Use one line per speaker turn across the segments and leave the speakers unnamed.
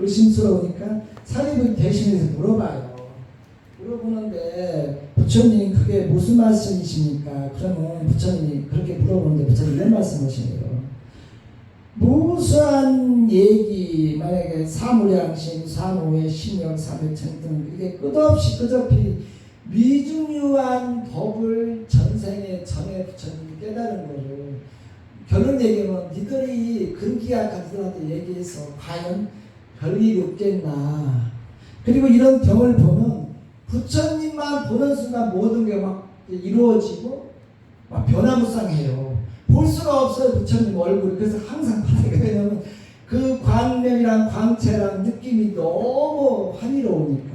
의심스러우니까 사립을 대신해서 물어봐요. 물어보는데 부처님 그게 무슨 말씀이십니까? 그러면 부처님이 그렇게 물어보는데 부처님 이런 말씀하시네요. 무수한 얘기 만약에 사무량심, 사무의 신력, 사무천 등 이게 끝없이 끝없이 미중유한 법을 전생에 전에 부처님이 깨달은 거를 결론 얘기하면 니들이 근기야 가들한테 얘기해서 과연 별일 없겠나 그리고 이런 경을 보면 부처님만 보는 순간 모든 게 막 이루어지고 막 변화무쌍해요. 볼 수가 없어요 부처님 얼굴. 그래서 항상 왜냐면 그 광명이랑 광채랑 느낌이 너무 환희로우니까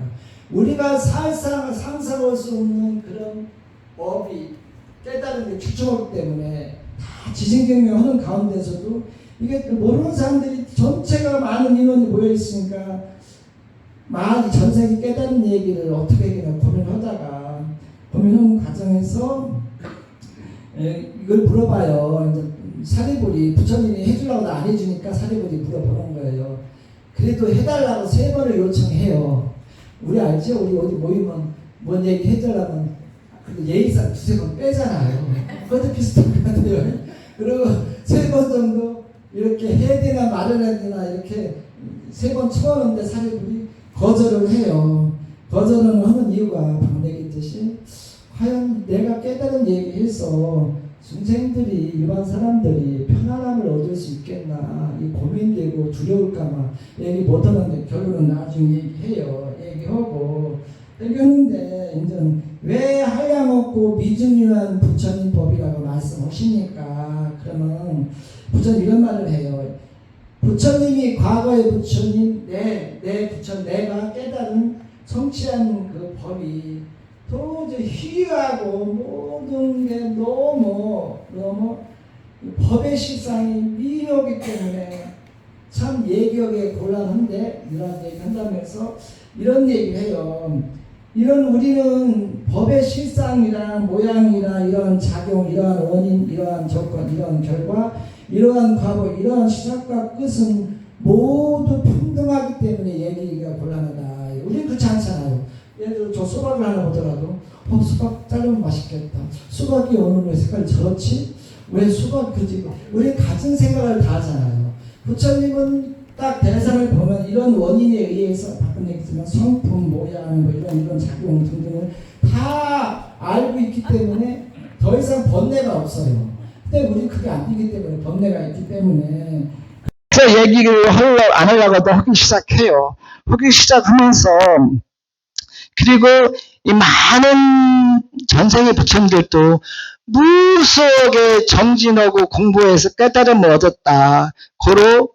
우리가 살상 상상할 수 없는 그런 법이 깨달은 게 추천하기 때문에 다 지진경명 하는 가운데서도 이게 그 모르는 사람들이 전체가 많은 인원이 모여 있으니까 많이 전생에 깨달은 얘기를 어떻게 그냥 고민하다가 고민하는 과정에서 에, 이걸 물어봐요. 이제 사리불이 부처님이 해주려고 안 해주니까 사리불이 물어보는 거예요. 그래도 해달라고 세 번을 요청해요. 우리 알죠? 우리 어디 모이면 뭔 얘기 해달라면 그 예의상 두세 번 빼잖아요. 그것도 비슷한 것 같아요. 그리고 세 번 정도 이렇게 해야 되나 말아야 되나 이렇게 세 번 쳐오는데 사리불이 거절을 해요. 거절을 하는 이유가 방금 얘기했듯이 과연 내가 깨달은 얘기해서 중생들이 일반 사람들이 편안함을 얻을 수 있겠나? 이 고민되고 두려울까봐 얘기 못하는데 결론은 나중에 얘기해요. 얘기하고. 얘기하는데 이제 왜 한량없고 미중유한 부처님 법이라고 말씀하십니까? 그러면 부처님 이런 말을 해요 부처님이 과거의 부처님 내, 내 부처 내가 깨달은 성취한 그 법이 도저히 희귀하고 모든 게 너무 너무 법의 실상이 미묘하기 때문에 참 예기하게 곤란한데 이런 얘기 한다면서 이런 얘기를 해요. 이런 우리는 법의 실상이랑 모양이나 이런 작용, 이러한 원인, 이러한 조건, 이러한 결과, 이러한 과거, 이러한 시작과 끝은 모두 평등하기 때문에 얘기가 곤란하다. 우리는 그렇지 않잖아요. 예를 들어 저 수박을 하나 보더라도 어 수박 자르면 맛있겠다. 수박이 오늘 왜 색깔이 저렇지? 왜 수박 그지? 우리 같은 생각을 다 하잖아요. 부처님은 딱 대상을 보면 이런 원인에 의해서 방금 얘기했지만 성품, 모양, 뭐 이런 이런 작용 등등을 다 알고 있기 때문에 더 이상 번뇌가 없어요. 근데 우리 그게 안 되기 때문에 번뇌가 있기 때문에
그래서 얘기를 하려, 안 하려고도 하기 시작해요. 하기 시작하면서, 그리고 이 많은 전생의 부처님들도 무수하게 정진하고 공부해서 깨달음을 얻었다. 고로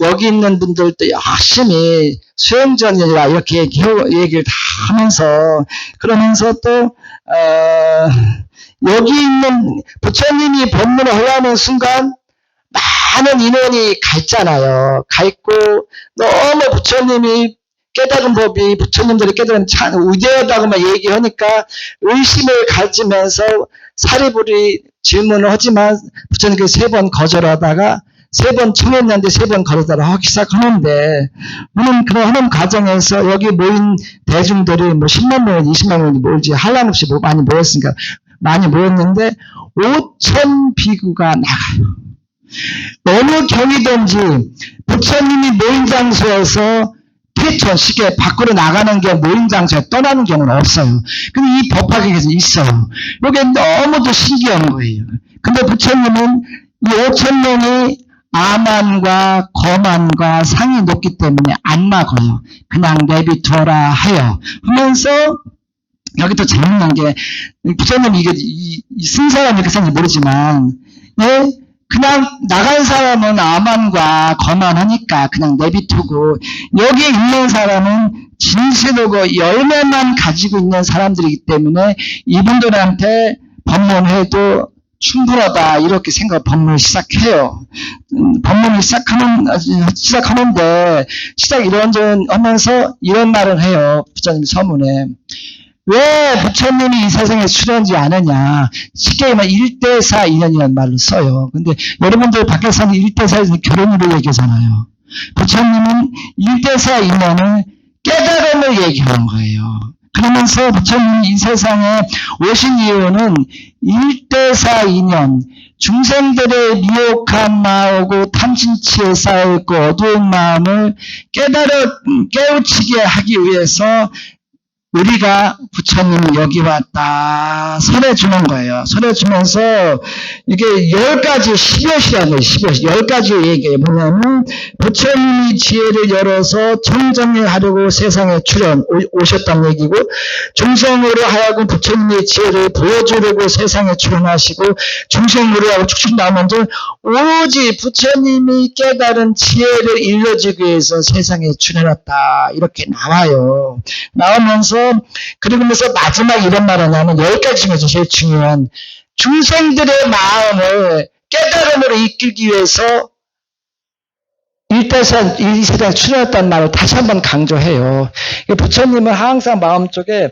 여기 있는 분들도 열심히 수행전이라 이렇게 얘기, 얘기를 다 하면서, 그러면서 또, 어, 여기 있는 부처님이 법문을 하려는 순간 많은 인원이 가 있잖아요. 가 있고 너무 부처님이 깨달은 법이 부처님들이 깨달은 참 위대하다고만 얘기하니까 의심을 가지면서 사리불이 질문을 하지만 부처님께서 세 번 거절하다가 세 번 청했는데 세번 거절하다 하기 시작하는데 하는 그런 과정에서 여기 모인 대중들이 뭐 10만 명, 20만 명이 모이지 한량없이 뭐 많이 모였으니까 많이 모였는데 5천 비구가 나가요. 어느 경이든지 부처님이 모인 장소에서 퇴천 쉽게 밖으로 나가는 게 모인 장소에 떠나는 경우는 없어요. 근데 이 법학에 있어요. 이게 너무도 신기한 거예요. 근데 부처님은 이 5천 명이 아만과 거만과 상이 높기 때문에 안 막아요. 그냥 내비둬라 해요. 하면서 여기 또 재밌는 게 부처님 이게 이, 이 승사람 이렇게 생는지 모르지만 예? 그냥 나간 사람은 아만과 거만하니까 그냥 내비두고 여기 있는 사람은 진실하고 열매만 가지고 있는 사람들이기 때문에 이분들한테 법문해도 충분하다 이렇게 생각 법문을 시작해요. 음, 법문을 시작하는 시작하는데 시작 이런저런 하면서 이런 말을 해요. 부처님 서문에 왜 부처님이 이 세상에 출연하지 않느냐. 쉽게 말하면 1대4 인연이라는 말을 써요. 근데 여러분들 밖에서는 1대4에서 결혼으로 얘기하잖아요. 부처님은 일대사 인연을 깨달음을 얘기하는 거예요. 그러면서 부처님이 이 세상에 오신 이유는 일대사 인연, 중생들의 미혹한 마하고 탐진치에 쌓여있고 어두운 마음을 깨달아, 깨우치게 하기 위해서 우리가 부처님 여기 왔다 설해 주는 거예요. 설해 주면서 이게 열 가지 십여시라는. 십여시. 열 가지 얘기예요. 뭐냐면 부처님이 지혜를 열어서 청정을 하려고 세상에 출현 오- 오셨다는 얘기고 중생으로 하여금 부처님의 지혜를 보여주려고 세상에 출현하시고 중생으로 하고 쭉쭉 나오면서 오직 부처님이 깨달은 지혜를 일러주기 위해서 세상에 출현했다 이렇게 나와요. 나오면서 그러면서 마지막 이런 말 하냐면 중에서 제일 중요한 중생들의 마음을 깨달음으로 이끌기 위해서 일대선 이 세상에 출현했다는 말을 다시 한번 강조해요. 이 부처님은 항상 마음속에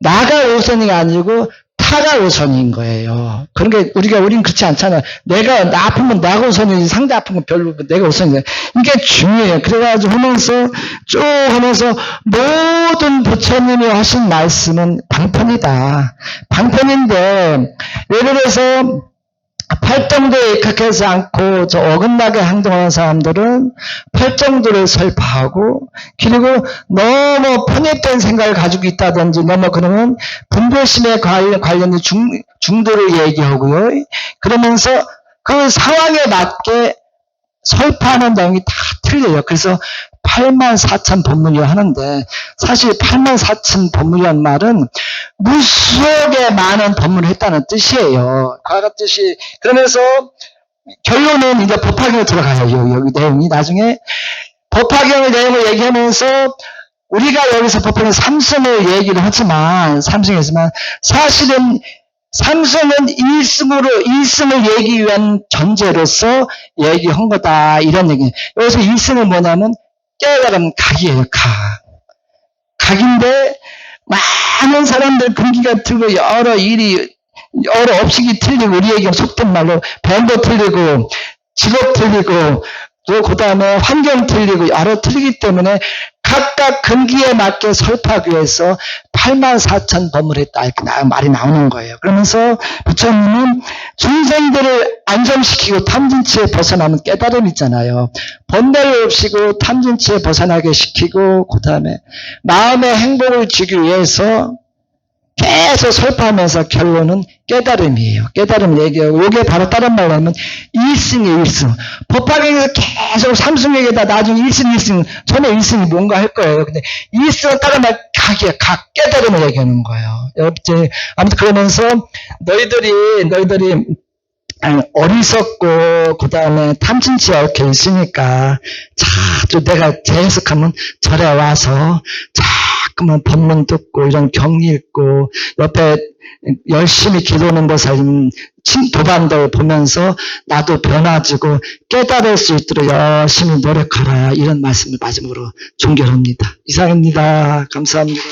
나가 우선이 아니고 타가 우선인 거예요. 그런 게 우리가 우린 그렇지 않잖아요. 내가 나 아프면 나가 우선이지 상대 아프면 별로 내가 우선이야. 이게 중요해요. 그래가지고 하면서 쭉 하면서 모든 부처님이 하신 말씀은 방편이다. 방편인데 예를 들어서 팔정도에 익학하지 않고 저 어긋나게 행동하는 사람들은 팔정도를 설파하고 그리고 너무 편협된 생각을 가지고 있다든지 너무 그러면 분별심에 관련, 관련된 중, 중도를 얘기하고요. 그러면서 그 상황에 맞게 설파하는 내용이 다 틀려요. 그래서 8만 4천 법문이라 하는데 사실 8만 4천 법문이란 말은 무수하게 많은 법문을 했다는 뜻이에요. 그와 같듯이 그러면서 결론은 이제 법화경에 들어가요. 여기, 여기 내용이 나중에 법화경의 내용을 얘기하면서 우리가 여기서 법화경 삼승을 얘기를 하지만 삼승이지만 사실은 삼승은 일승으로 일승을 얘기 위한 전제로서 얘기한 거다 이런 얘기. 여기서 일승은 뭐냐면 깨달음 각이에요. 각. 각인데 많은 사람들 금기가 틀고 여러 일이 여러 업식이 틀리고 우리에게 속된 말로 뱀도 틀리고 직업 틀리고 또 그 다음에 환경 틀리고 여러 틀리기 때문에 각각 금기에 맞게 설파하기 위해서 8만 4천 범을 했다 이렇게 나- 말이 나오는 거예요. 그러면서 부처님은 중생들을 안정시키고 탐진치에 벗어나면 깨달음 있잖아요. 번뇌를 없이고 탐진치에 벗어나게 시키고 그 다음에 마음의 행복을 주기 위해서 계속 설파하면서 결론은 깨달음이에요. 깨달음 얘기하고 이게 바로 다른 말로 하면 일승이에요. 일승. 법화경에서 계속 삼승 얘기다 나중에 일승 일승 처음에 일승이 뭔가 할 거예요. 근데 일승은 다른 말 각이에요. 각 깨달음을 얘기하는 거예요. 여러분 아무튼 그러면서 너희들이 너희들이 어리석고 그 다음에 탐진치 얽혀 있으니까 자주 내가 재해석하면 절에 와서 자 꾸만 법문 듣고 이런 경리 읽고 옆에 열심히 기도하는 것을 도반들 보면서 나도 변화지고 깨달을 수 있도록 열심히 노력하라 이런 말씀을 마지막으로 종결합니다. 이상입니다. 감사합니다.